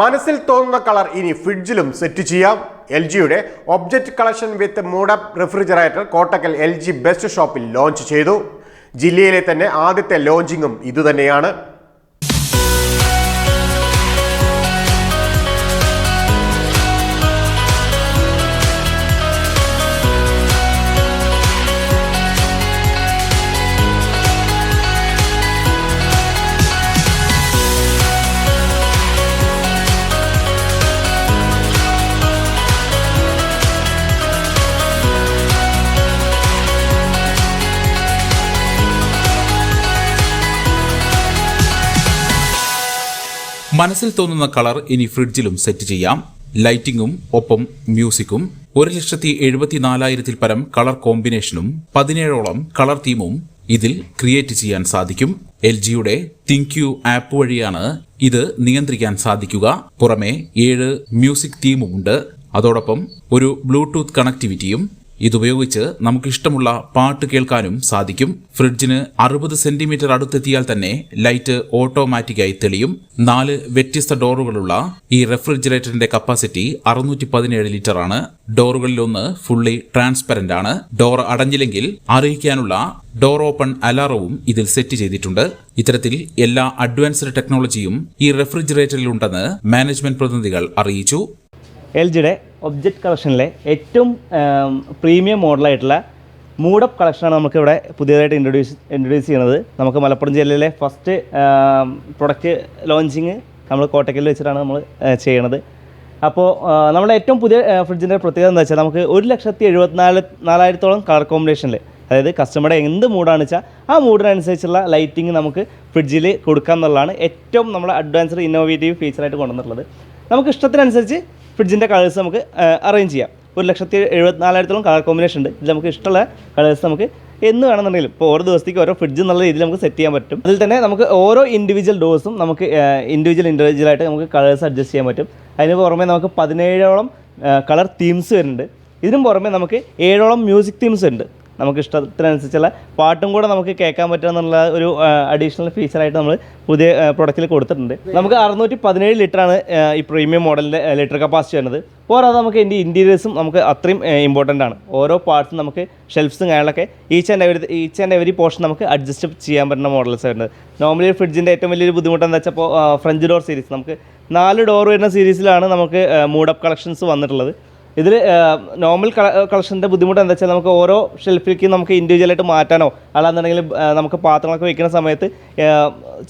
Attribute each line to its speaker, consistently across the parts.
Speaker 1: മനസ്സിൽ തോന്നുന്ന കളർ ഇനി ഫ്രിഡ്ജിലും സെറ്റ് ചെയ്യാം. എൽ ജിയുടെ object collection with MoodUP refrigerator Kottakkal L G best ഷോപ്പിൽ ലോഞ്ച് ചെയ്തു. ജില്ലയിലെ തന്നെ ആദ്യത്തെ ലോഞ്ചിങ്ങും ഇതുതന്നെയാണ്.
Speaker 2: മനസ്സിൽ തോന്നുന്ന കളർ ഇനി ഫ്രിഡ്ജിലും സെറ്റ് ചെയ്യാം. ലൈറ്റിംഗും ഒപ്പം മ്യൂസിക്കും. ഒരു ലക്ഷത്തി എഴുപത്തിനാലായിരത്തിൽ പരം കളർ കോമ്പിനേഷനും പതിനേഴോളം കളർ തീമും ഇതിൽ ക്രിയേറ്റ് ചെയ്യാൻ സാധിക്കും. എൽ ജിയുടെ തിങ്ക് യു ആപ്പ് വഴിയാണ് ഇത് നിയന്ത്രിക്കാൻ സാധിക്കുക. പുറമെ ഏഴ് മ്യൂസിക് തീമുമുണ്ട്. അതോടൊപ്പം ഒരു ബ്ലൂടൂത്ത് കണക്ടിവിറ്റിയും ഇതുപയോഗിച്ച് നമുക്കിഷ്ടമുള്ള പാട്ട് കേൾക്കാനും സാധിക്കും. ഫ്രിഡ്ജിന് അറുപത് സെന്റിമീറ്റർ അടുത്തെത്തിയാൽ തന്നെ ലൈറ്റ് ഓട്ടോമാറ്റിക്കായി തെളിയും. നാല് വ്യത്യസ്ത ഡോറുകളുള്ള ഈ റെഫ്രിജറേറ്ററിന്റെ കപ്പാസിറ്റി അറുന്നൂറ്റി പതിനേഴ് ലിറ്റർ ആണ്. ഡോറുകളിലൊന്ന് ഫുള്ളി ട്രാൻസ്പെറന്റ് ആണ്. ഡോർ അടഞ്ഞില്ലെങ്കിൽ അറിയിക്കാനുള്ള ഡോർ ഓപ്പൺ അലാറവും ഇതിൽ സെറ്റ് ചെയ്തിട്ടുണ്ട്. ഇത്തരത്തിൽ എല്ലാ അഡ്വാൻസ്ഡ് ടെക്നോളജിയും ഈ റെഫ്രിജറേറ്ററിലുണ്ടെന്ന് മാനേജ്മെന്റ് പ്രതിനിധികൾ അറിയിച്ചു.
Speaker 3: എൽ ജിയുടെ ഒബ്ജക്റ്റ് കളക്ഷനിലെ ഏറ്റവും പ്രീമിയം മോഡലായിട്ടുള്ള മൂഡപ്പ് കളക്ഷനാണ് നമുക്കിവിടെ പുതിയതായിട്ട് ഇൻട്രൊഡ്യൂസ് ഇൻട്രൊഡ്യൂസ് ചെയ്യുന്നത്. നമുക്ക് മലപ്പുറം ജില്ലയിലെ ഫസ്റ്റ് പ്രൊഡക്റ്റ് ലോഞ്ചിങ് നമ്മൾ കോട്ടക്കലിൽ വെച്ചിട്ടാണ് നമ്മൾ ചെയ്യണത്. അപ്പോൾ നമ്മുടെ ഏറ്റവും പുതിയ ഫ്രിഡ്ജിന്റെ പ്രത്യേകത എന്താ വെച്ചാൽ നമുക്ക് ഒരു ലക്ഷത്തി എഴുപത്തിനാല് നാലായിരത്തോളം കളർ കോമ്പിനേഷനിൽ അതായത് കസ്റ്റമറുടെ എന്ത് മൂഡാണെന്ന് വെച്ചാൽ ആ മൂഡിനനുസരിച്ചുള്ള ലൈറ്റിംഗ് നമുക്ക് ഫ്രിഡ്ജിൽ കൊടുക്കാം എന്നുള്ളതാണ് ഏറ്റവും നമ്മുടെ അഡ്വാൻസ്ഡ് ഇന്നോവേറ്റീവ് ഫീച്ചറായിട്ട് കൊണ്ടുവന്നിട്ടുള്ളത്. നമുക്ക് ഇഷ്ടത്തിനനുസരിച്ച് ഫ്രിഡ്ജിന്റെ കളേഴ്സ് നമുക്ക് അറേഞ്ച് ചെയ്യാം. ഒരു ലക്ഷത്തി എഴുപത്തിനാലായിരത്തോളം കളർ കോമ്പിനേഷൻ ഉണ്ട്. ഇതിൽ നമുക്ക് ഇഷ്ടമുള്ള കളേഴ്സ് നമുക്ക് എന്ന് വേണമെന്നുണ്ടെങ്കിലും ഇപ്പോൾ ഓരോ ദിവസത്തേക്ക് ഓരോ ഫ്രിഡ്ജ് എന്നുള്ള രീതിയിൽ നമുക്ക് സെറ്റ് ചെയ്യാൻ പറ്റും. അതിൽ തന്നെ നമുക്ക് ഓരോ ഇൻഡിവിജ്വൽ ഡോസും നമുക്ക് ഇൻഡിവിജ്വൽ ആയിട്ട് നമുക്ക് കളേഴ്സ് അഡ്ജസ്റ്റ് ചെയ്യാൻ പറ്റും. അതിന് പുറമെ നമുക്ക് പതിനേഴോളം കളർ തീംസ് വരുന്നുണ്ട്. ഇതിനും പുറമെ നമുക്ക് ഏഴോളം മ്യൂസിക് തീംസ് ഉണ്ട്. നമുക്ക് ഇഷ്ടത്തിനനുസരിച്ചുള്ള പാട്ടും കൂടെ നമുക്ക് കേൾക്കാൻ പറ്റുമെന്നുള്ള ഒരു അഡീഷണൽ ഫീച്ചറായിട്ട് നമ്മൾ പുതിയ പ്രൊഡക്റ്റിൽ കൊടുത്തിട്ടുണ്ട്. നമുക്ക് അറുന്നൂറ്റി പതിനേഴ് ലിറ്ററാണ് ഈ പ്രീമിയം മോഡലിന്റെ ലിറ്റർ കപ്പാസിറ്റി വരുന്നത്. പോരാതെ നമുക്ക് ഇതിന്റെ ഇന്റീരിയേഴ്സും നമുക്ക് അത്രയും ഇമ്പോർട്ടന്റ് ആണ്. ഓരോ പാർട്സും നമുക്ക് ഷെൽഫ്സും കാര്യങ്ങളൊക്കെ each and every each and every portion നമുക്ക് അഡ്ജസ്റ്റ് ചെയ്യാൻ പറ്റുന്ന മോഡൽസ് വരുന്നത്. നോർമലി ഫ്രിഡ്ജിന്റെ ഏറ്റവും വലിയൊരു ബുദ്ധിമുട്ട് എന്താ ഫ്രഞ്ച് ഡോർ സീരീസ് നമുക്ക് നാല് ഡോർ വരുന്ന സീരീസിലാണ് നമുക്ക് മൂഡപ്പ് കളക്ഷൻസ് വന്നിട്ടുള്ളത്. ഇതിൽ നോർമൽ കളക്ഷന്റെ ബുദ്ധിമുട്ട് എന്താ വെച്ചാൽ നമുക്ക് ഓരോ ഷെൽഫിലേക്ക് നമുക്ക് ഇൻഡിവിജ്വലായിട്ട് മാറ്റാനോ അല്ലാന്നുണ്ടെങ്കിൽ നമുക്ക് പാത്രങ്ങളൊക്കെ വെക്കുന്ന സമയത്ത്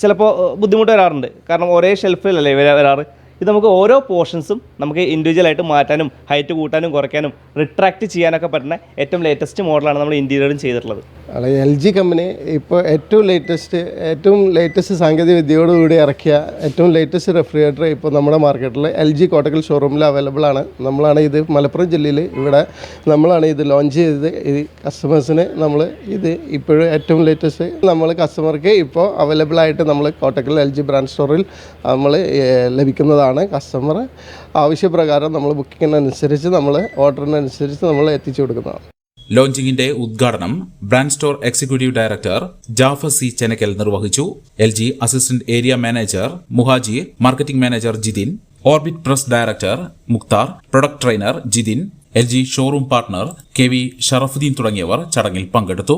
Speaker 3: ചിലപ്പോൾ ബുദ്ധിമുട്ട് വരാറുണ്ട്. കാരണം ഒരേ ഷെൽഫിലല്ലേ വരാറ്? ഇത് നമുക്ക് ഓരോ പോർഷൻസും നമുക്ക് ഇൻഡിവിജ്വലായിട്ട് മാറ്റാനും ഹൈറ്റ് കൂട്ടാനും കുറയ്ക്കാനും റിട്രാക്ട് ചെയ്യാനൊക്കെ പറ്റുന്ന ഏറ്റവും ലേറ്റസ്റ്റ് മോഡലാണ് നമ്മൾ ഇന്റീരിയറും ചെയ്തിട്ടുള്ളത്.
Speaker 4: അല്ല എൽ ജി കമ്പനി ഇപ്പോൾ ഏറ്റവും ലേറ്റസ്റ്റ് ഏറ്റവും ലേറ്റസ്റ്റ് സാങ്കേതിക വിദ്യയോടുകൂടി ഇറക്കിയ ഏറ്റവും ലേറ്റസ്റ്റ് റെഫ്രിജറേറ്റർ ഇപ്പോൾ നമ്മുടെ മാർക്കറ്റിൽ എൽ ജി കോട്ടക്കൽ ഷോറൂമിൽ അവൈലബിൾ ആണ്. നമ്മളാണ് ഇത് മലപ്പുറം ജില്ലയിൽ ഇവിടെ നമ്മളാണ് ഇത് ലോഞ്ച് ചെയ്തത്. ഈ കസ്റ്റമേഴ്സിന് നമ്മൾ ഇത് ഇപ്പോഴും ഏറ്റവും ലേറ്റസ്റ്റ് നമ്മൾ കസ്റ്റമർക്ക് ഇപ്പോൾ അവൈലബിൾ ആയിട്ട് നമ്മൾ കോട്ടക്കൽ എൽ ജി ബ്രാൻഡ് സ്റ്റോറിൽ നമ്മൾ ലഭിക്കുന്നതാണ്. കസ്റ്റമർ ആവശ്യപ്രകാരം നമ്മൾ ബുക്കിങ്ങിനനുസരിച്ച് നമ്മൾ ഓർഡറിനനുസരിച്ച് നമ്മൾ എത്തിച്ചു കൊടുക്കുന്നതാണ്.
Speaker 2: ലോഞ്ചിങ്ങിന്റെ ഉദ്ഘാടനം brand store executive director Jafar C Chenakkal നിർവഹിച്ചു. L G assistant area manager Muhaji marketing manager Jithin orbit press director Mukthar product trainer Jithin L G showroom partner K V Sharafuddeen തുടങ്ങിയവർ ചടങ്ങിൽ പങ്കെടുത്തു.